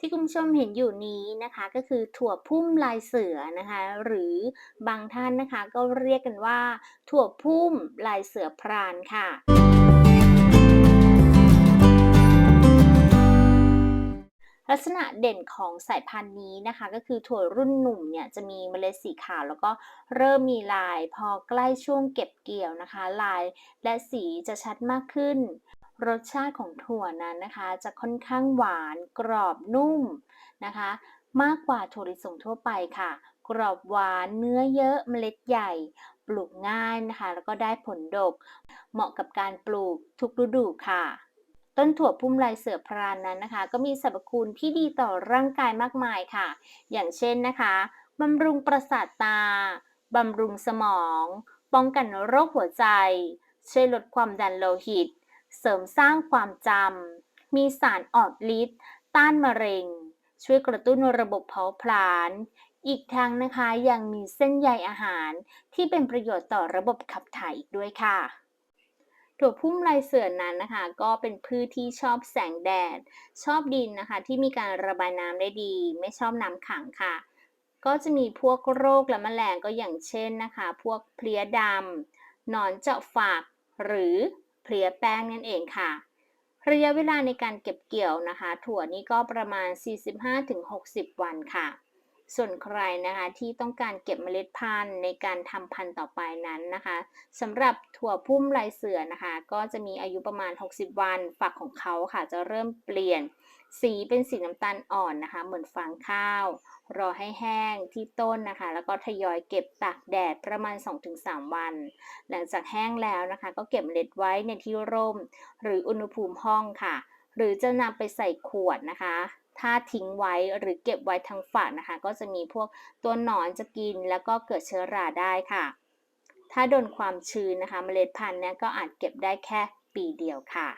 ที่คุณผู้ชมเห็นอยู่นี้นะคะก็คือถั่วพุ่มลายเสือนะคะ หรือบางท่านนะคะก็เรียกกันว่า ถั่วพุ่มลายเสือพรานค่ะลักษณะเด่นของสายพันธุ์นี้นะคะ ก็คือถั่วรุ่นหนุ่มเนี่ยจะมีเมล็ดสีขาว แล้วก็เริ่มมีลายพอใกล้ช่วงเก็บเกี่ยวนะคะ ลายและสีจะชัดมากขึ้น รสชาติของถั่วนั้นนะคะ จะค่อนข้างหวานกรอบนุ่มนะคะ มากกว่าถั่วลิสงทั่วไปค่ะ กรอบหวานเนื้อเยอะเมล็ดใหญ่ ปลูกง่ายนะคะ แล้วก็ได้ผลดก เหมาะกับการปลูกทุกฤดูค่ะ ต้นถั่วพุ่มลายเสือพรานนั้นนะคะ ก็มีสรรพคุณที่ดีต่อร่างกายมากมายค่ะ อย่างเช่นนะคะบำรุงประสาทตาบำรุงสมอง ป้องกันโรคหัวใจ ช่วยลดความดันโลหิต เสริมสร้างความจำ มีสารออดฤทธิ์ต้านมะเร็ง ช่วยกระตุ้นระบบเผาผลาญ อีกทั้งนะคะยังมีเส้นใยอาหารที่เป็นประโยชน์ต่อระบบขับถ่ายอีกด้วยค่ะถั่วพุ่มลายเสือนั้นนะคะ ก็เป็นพืชที่ชอบแสงแดด ชอบดินนะคะ ที่มีการระบายน้ำได้ดี ไม่ชอบน้ำขังค่ะ ก็จะมีพวกโรคและแมลงก็อย่างเช่นนะคะ พวกเพลี้ยดำหนอนเจาะฝักหรือ เพลียแป้งนั่นเองค่ะ ระยะเวลาในการเก็บเกี่ยวนะคะ ถั่วนี้ก็ประมาณ 45-60 วันค่ะ ส่วนใครนะคะที่ต้องการเก็บเมล็ดพันธุ์ในการทำพันธุ์ต่อไปนั้นนะคะสำหรับถั่วพุ่มลายเสือนะคะ ก็จะมีอายุประมาณ 60 วัน ฝักของเขาค่ะจะเริ่มเปลี่ยนสีเป็นสีน้ำตาลอ่อนนะคะ เหมือนฟางข้าว รอให้แห้งที่ต้นนะคะ แล้วก็ทยอยเก็บตากแดดประมาณ 2-3 วัน หลังจากแห้งแล้วนะคะ ก็เก็บเมล็ดไว้ในที่ร่ม หรืออุณหภูมิห้องค่ะ หรือจะนำไปใส่ขวดนะคะ ถ้าทิ้งไว้หรือเก็บไว้ทั้งฝักนะคะ ก็จะมีพวกตัวหนอนจะกินแล้วก็เกิดเชื้อราได้ค่ะ ถ้าโดนความชื้นนะคะ เมล็ดพันธุ์เนี้ก็อาจเก็บได้แค่ปีเดียวค่ะ